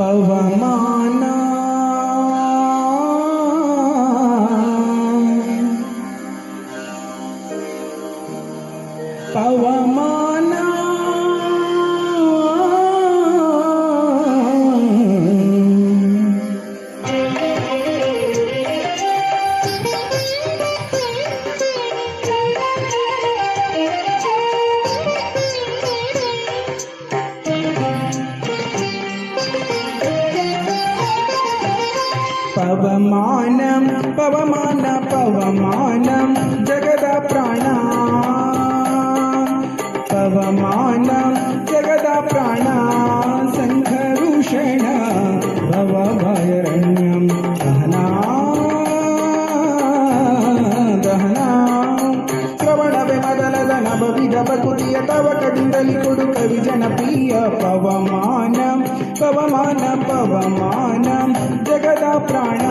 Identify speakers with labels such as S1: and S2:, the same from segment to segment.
S1: പവമാന പവമാന పవమానం పవమాన పవమానం జగద ప్రాణ పవమానం జగద ప్రాణ సంఘరుషణ భవభయరణ్యం దహనా దహనా శ్రవణవే మదలద నవ విధ భకుతియ తవ కడిందలి కొడుక విజనప్రియ పవమానం పవమాన పవమాన జగద ప్రాణ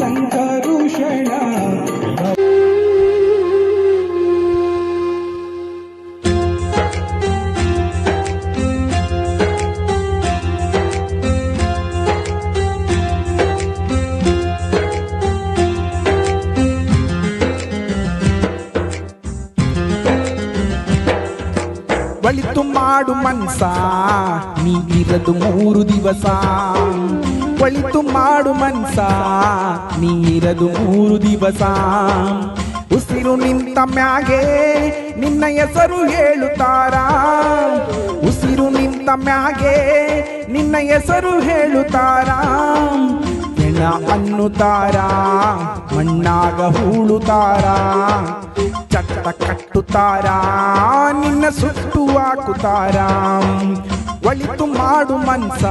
S2: సంకరుషణ ಮಾಡು ಮನ್ಸ. ನೀ ಇರದು ಮೂರು ದಿವಸ. ಒಳಿತು ಮಾಡು ಮನ್ಸ. ನೀ ಇರದು ಮೂರು ದಿವಸ. ಉಸಿರು ನಿಂತ ಮ್ಯಾಗೆ ನಿನ್ನ ಹೆಸರು ಹೇಳುತ್ತಾರ? ಉಸಿರು ನಿಂತ ಮ್ಯಾಗೆ ನಿನ್ನ ಹೆಸರು ಹೇಳುತ್ತಾರ? ಹೆಣ ಅನ್ನುತ್ತಾರ? ಮಣ್ಣಾಗ ಹೂಳುತ್ತಾರ? ಚಟ್ಟ ಕಟ್ಟುತ್ತಾರ ನಿನ್ನ ಸುಟ್ಟು ಹಾಕುತ್ತಾರ ಒಳಿತು ಮಾಡು ಮನ್ಸ,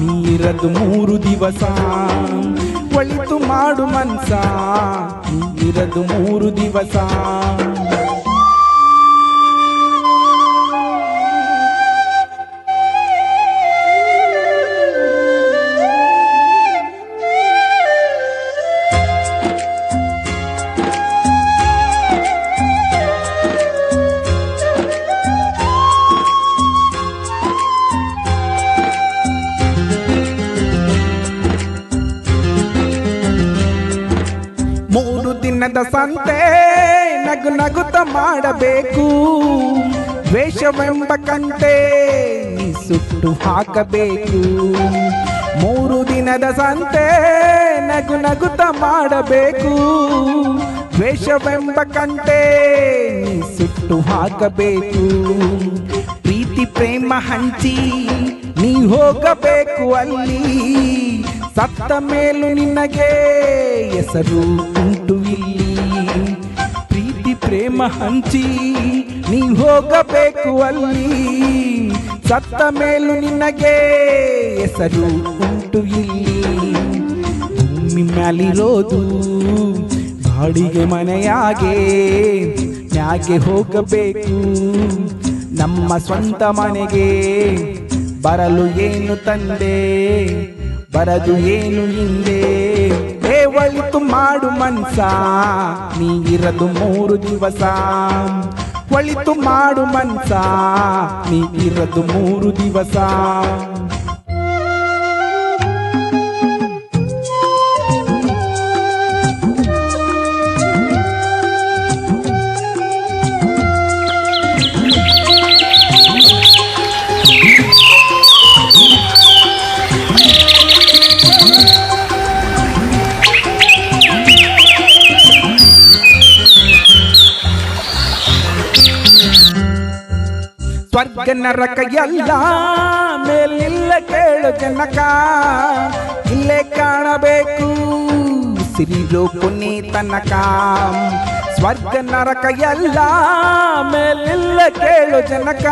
S2: ನೀರದು ಮೂರು ದಿವಸ. ಒಳಿತು ಮಾಡು ಮನ್ಸ, ನೀರದು ಮೂರು ದಿವಸ. ದಿನದ ಸಂತೆ ನಗು ನಗುತ ಮಾಡಬೇಕು. ವೇಷವೆಂಬ ಕಂತೆ ಸುಟ್ಟು ಹಾಕಬೇಕು. ಮೂರು ದಿನದ ಸಂತೆ ನಗು ನಗುತ ಮಾಡಬೇಕು. ವೇಷವೆಂಬ ಕಂತೆ ಸುಟ್ಟು ಹಾಕಬೇಕು. ಪ್ರೀತಿ ಪ್ರೇಮ ಹಂಚಿ ನೀ ಹೋಗಬೇಕು ಅಲ್ಲಿ. ಸತ್ತ ಮೇಲು ನಿನಗೆ ಹೆಸರು ಇಲ್ಲಿ. ಪ್ರೀತಿ, ಪ್ರೇಮ ಹಂಚಿ ನೀ ಹೋಗಬೇಕು ಅಲ್ಲಿ. ಸತ್ತ ಮೇಲೂ ನಿನಗೆ ಹೆಸರು ಉಂಟು ಇಲ್ಲಿ. ಭೂಮಿ ಮ್ಯಾಲಿರೋದು ಬಾಡಿಗೆ ಮನೆಯಾಗೆ. ಯಾಕೆ ಹೋಗಬೇಕು ನಮ್ಮ ಸ್ವಂತ ಮನೆಗೆ. ಬರಲು ಏನು ತಂದೆ? ಬರದು ಏನು ಹಿಂದೆ? ಒಳಿತು ಮಾಡು ಮನ್ಸ. ನೀ ಇರದು ಮೂರು ದಿವಸ. ಒಳಿತು ಮಾಡು ಮನ್ಸ. ನೀ ಇರದು ಮೂರು ದಿವಸ. ಸ್ವರ್ಗ ನರಕ ಎಲ್ಲ ಮೇಲಿಲ್ಲ ಕೇಳು ಜನಕ. ಇಲ್ಲೇ ಕಾಣಬೇಕು ಸಿರಿಲು ತನಕ. ಸ್ವರ್ಗ ನರಕ ಎಲ್ಲ ಮೇಲಿಲ್ಲ ಕೇಳು ಜನಕ.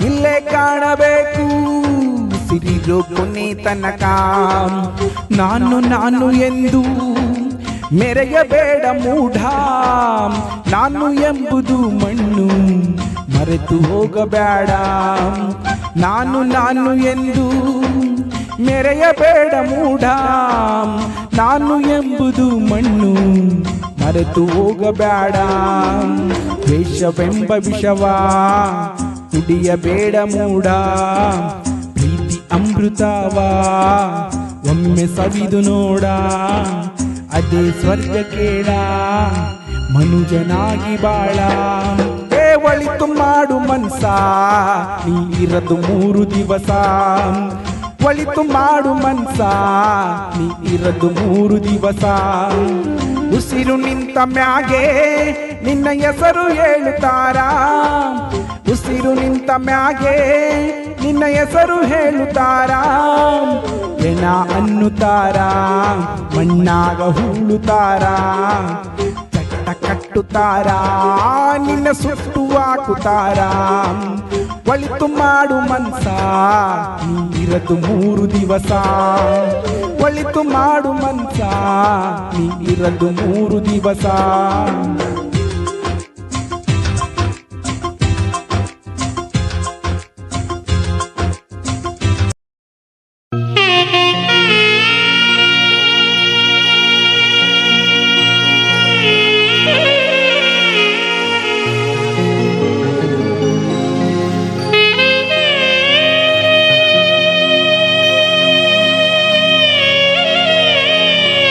S2: ಇಲ್ಲೇ ಕಾಣಬೇಕು ಸಿರಿಲು ತನಕ. ನಾನು ನಾನು ಎಂದು ಮೆರೆಯಬೇಡ ಮೂಢ. ನಾನು ಎಂಬುದು ಮಣ್ಣು, ಮರೆತು ಹೋಗಬೇಡ. ನಾನು ನಾನು ಎಂದು ಮೆರೆಯಬೇಡ ಮೂಢ. ನಾನು ಎಂಬುದು ಮಣ್ಣು, ಮರೆತು ಹೋಗಬೇಡ. ವೇಷವೆಂಬ ವಿಷವ ಕುಡಿಯಬೇಡ ಮೂಢ. ಪ್ರೀತಿ ಅಮೃತವಾ, ಒಮ್ಮೆ ಸವಿದು ನೋಡ. ಅದೇ ಸ್ವರ್ಗ ಕೇಳ, ಮನುಜನಾಗಿ ಬಾಳ. ಏ, ಒಳಿತು ಮಾಡು ಮನ್ಸ ನೀರದು ಮೂರು ದಿವಸ. ಒಳಿತು ಮಾಡು ಮನ್ಸ ನೀರದು ಮೂರು ದಿವಸ. ಉಸಿರು ನಿಂತ ಮ್ಯಾಗೆ ನಿನ್ನ ಹೆಸರು ಹೇಳುತ್ತಾರ? ಉಸಿರು ನಿಂತ ಮ್ಯಾಗೆ ನಿನ್ನ ಹೆಸರು ಹೇಳುತ್ತಾರ? ಎಣ ಅನ್ನುತ್ತಾರ? ಮಣ್ಣಾಗ ಹೂಳುತ್ತಾರ? ಚಟ್ಟ ಕಟ್ಟುತ್ತಾರ? ನಿನ್ನ ಸುಟ್ಟು ಹಾಕುತ್ತಾರ? ಒಳಿತು ಮಾಡು ಮನ್ಸ ನೀರದು ಮೂರು ದಿವಸ. ಒಳಿತು ಮಾಡು ಮನ್ಸ ನೀರದು ಮೂರು ದಿವಸ.